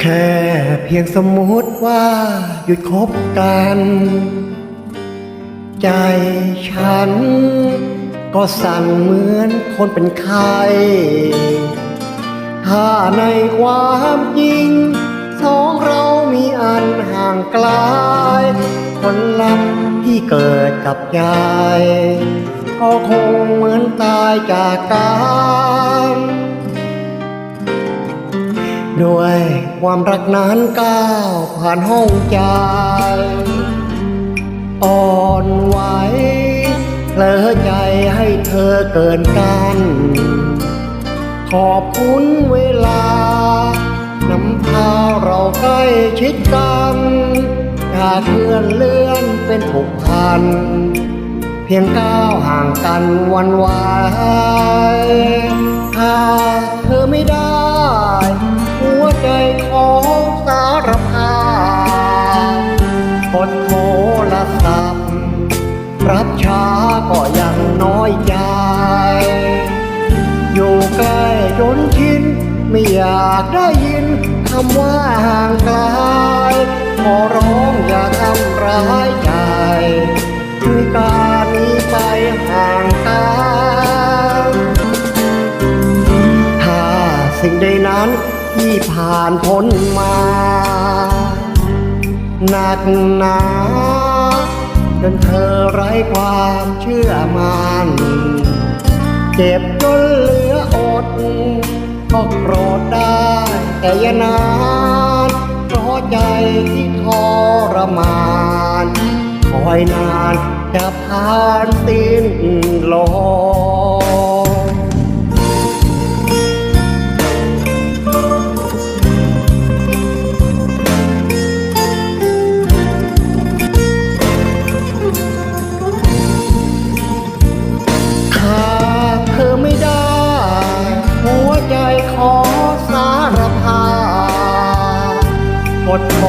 แค่เพียงสมมุติว่าหยุดคบกัน ใจฉัน ก็สั่นเหมือนคนเป็นไข้ถ้าในความจริง สองเรามีอันห่างไกลผลลัพธ์ที่เกิดกับยาย ก็คงเหมือนตายจากกัน ด้วยความรักนั้นก้าวผ่านห้องใจ อ่อนไหวเพลอใจให้เธอเกินกัน ขอบคุณเวลานำพาเราใกล้ชิดกันอย่าเคลื่อนเลื่อนเป็นผูกพัน เพียงก้าวห่างกันวันไหวถ้าเธอไม่ได้ ช้าก็ยังน้อยใจ อยู่ใกล้จนชินไม่อยากได้ยินคำว่าห่างไกลขอร้องอย่าทำร้ายใจด้วยการนี้ไปห่างกันถ้าสิ่งใดนั้นที่ผ่านพ้นมา หนักหนา จนเธอไร้ความเชื่อมันเจ็บจนเหลืออด ก็โกรธได้แต่ยานานเพราะใจที่ทรมาน คอยนานจะผ่านสิ้นลม กดโท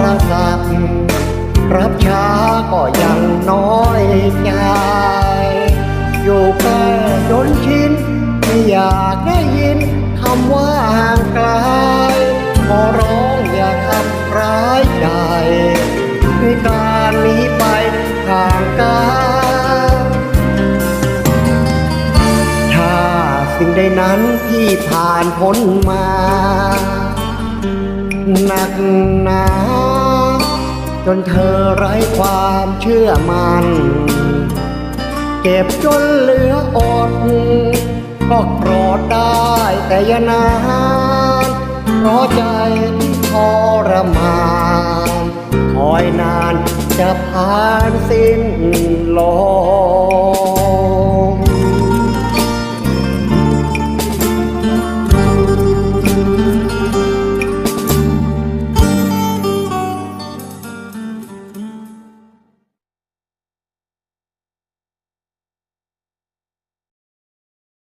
รศัพท์รับช้าก็ยังน้อยใจอยู่ใกล้จนชินไม่อยากได้ยินคำว่าห่างไกลขอร้องอย่าทำร้ายใจด้วยการหนีไปห่างกันถ้าสิ่งใดนั้นที่ผ่านพ้นมา หนักหนาจนเธอไร้ความเชื่อมัน เก็บจนเหลืออด ก็โกรธได้แต่ยานานเพราะใจที่ทรมานคอยนานจะผ่านสิ้นลม